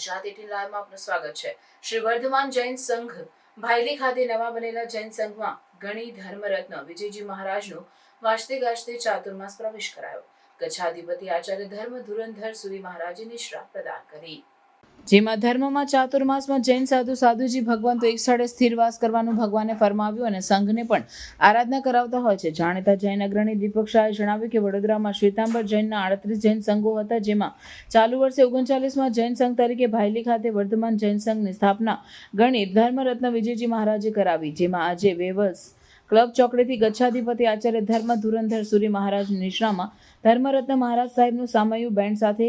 Gujarat eighteen લાઈવમાં આપનું સ્વાગત છે. શ્રી વર્ધમાન જૈન સંઘ ભાઈલી ખાતે નવા બનેલા જૈન સંઘમાં ગણી ધર્મરત્ન વિજયજી મહારાજનો વાજતે ગાજતે ચાતુર્માસ પ્રવેશ કરાયો. ગચ્છાધિપતિ આચાર્ય ધર્મ ધુરંધર સુરી મહારાજે નિશ્રા પ્રદાન કરી. જેમાં ધર્મમાં ચાતુર્માસમાં જૈન, સાધુ, સાધુજી, ભગવાન તો એક સ્થળે સ્થિરવાસ કરવાનું ભગવાને ફરમાવ્યું અને સંઘને પણ આરાધના કરાવતા હોય છે. જાણીતા જૈન અગ્રણી દીપક શાહે જણાવ્યું કે વડોદરામાં શ્વેતાંબર જૈનના આડત્રીસ જૈન સંઘો હતા, જેમાં ચાલુ વર્ષે ઓગણચાલીસમાં જૈન સંઘ તરીકે ભાયલી ખાતે વર્ધમાન જૈન સંઘની સ્થાપના ગણિત ધર્મરત્ન વિજયજી મહારાજે કરાવી, જેમાં આજે વેવસ ક્લબ ચોકડીથી ગચ્છાધિપતિ આચાર્ય ધર્મ ધુરંધર સૂરી મહારાજની નિશ્રામાં ધર્મરત્ન મહારાજ સાહેબનું સામયું બેન્ડ સાથે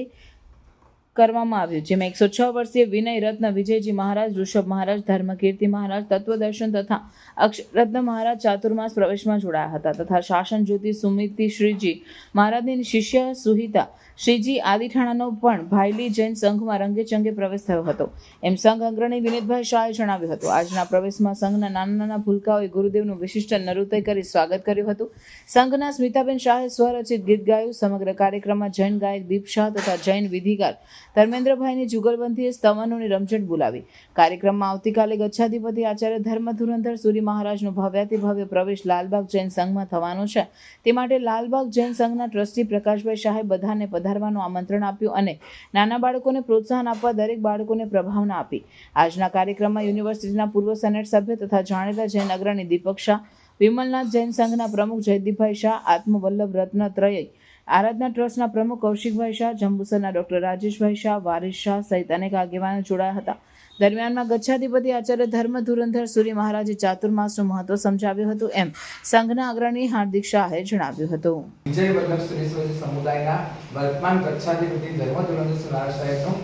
કરવામાં આવ્યું, જેમાં એકસો છ વર્ષીય વિનય રત્ન, વિજયજી મહારાજ, ઋષભ મહારાજ, ધર્મકીર્તિ મહારાજ, તત્વદર્શન તથા અક્ષરત્ન મહારાજ ચાતુર્માસ પ્રવેશમાં જોડાયા હતા તથા શાસન જ્યોતિ સુમિતિ શ્રીજી મહારાજની શિષ્ય સુહિતા શ્રીજી આદિઠાણાનો પણ ભાઈલી જૈન સંઘમાં રંગે ચંગે પ્રવેશ થયો હતો. એમ સંઘ અગ્રણી વિનીતભાઈ શાહે જણાવ્યું હતું, આજના પ્રવેશમાં સંઘના નાના નાના ભૂલકાઓએ ગુરુદેવનું વિશિષ્ટ નૃત્ય કરી સ્વાગત કર્યું હતું. સંઘના સ્મિતાબેન શાહે સ્વરચિત ગીત ગાયું, સમગ્ર કાર્યક્રમમાં જૈન ગાયક દીપ શાહ તથા જૈન વિધિકાર ધર્મેન્દ્રભાઈની જુગલબંધીએ સ્તવનોની રમઝટ બોલાવી. કાર્યક્રમમાં આવતીકાલે ગચ્છાધિપતિ આચાર્ય ધર્મ ધુરંધર સૂરી મહારાજનો ભવ્યાતિ ભવ્ય પ્રવેશ લાલબાગ જૈન સંઘમાં થવાનો છે. તે માટે લાલબાગ જૈન સંઘના ટ્રસ્ટી પ્રકાશભાઈ શાહે બધાને પધારવાનું આમંત્રણ આપ્યું અને નાના બાળકોને પ્રોત્સાહન આપવા દરેક બાળકોને પ્રભાવના આપી. આજના કાર્યક્રમમાં યુનિવર્સિટીના પૂર્વ સેનેટ સભ્ય તથા જાણીતા જૈન અગ્રણી દીપક શાહ, વિમલનાથ જૈન સંઘના પ્રમુખ જયદીપભાઈ શાહ, આત્મવલ્લભ રત્ન ત્રય આરાધના ટ્રસ્ટના પ્રમુખ કૌશિકભાઈ શાહ, જંબુસરના ડોક્ટર રાજેશભાઈ શાહ વારિશ શાહ સહિત અનેક આગેવાનો જોડાયા હતા. દરમિયાનમાં ગચ્છાધિપતિ આચાર્ય ધર્મ ધુરંધર સૂર્ય મહારાજે ચાતુર્માસનું મહત્વ સમજાવ્યું હતું એમ સંઘના અગ્રણી હાર્દિક શાહે જણાવ્યું હતું. વિજય વલ્લભ સુરેશ્વરજી સમુદાયના વર્તમાન ગચ્છાધિપતિ ધર્મ ધુરંધર સુનાર સાહેબનું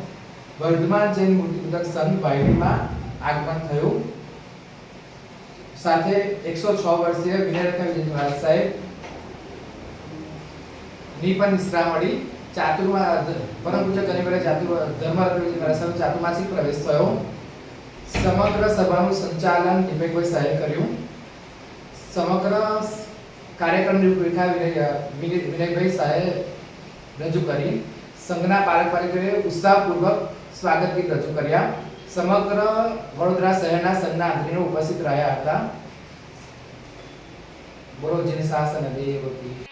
વર્ધમાન જૈન મૂર્તિપૂજક સંઘ વાયરીમાં આગમન થયું. સાથે એકસો છ વર્ષીય વિનયરત્ન વિજય સાહેબ ની મળી. ચાતુર્મા પરમ પૂજક અનિવાર્ય ચાતુર ધર્મરત્ન મહારાજ ચાતુર્માસિક પ્રવેશ થયો. સમગ્ર સભાનું સંચાલન દીપકભાઈ સાહેબ કર્યું. સમગ્ર કાર્યક્રમની રૂપરેખા વિનય વિનય- વિનયભાઈ સાહેબ રજૂ કરી. સંઘના પારંપરિકોએ ઉત્સાહપૂર્વક સ્વાગત ગીત રજૂ કર્યા. સમગ્ર વડોદરા શહેરના સંઘના અગ્રણીઓ ઉપસ્થિત રહ્યા હતા. બોલો જીન શાસન દેવકી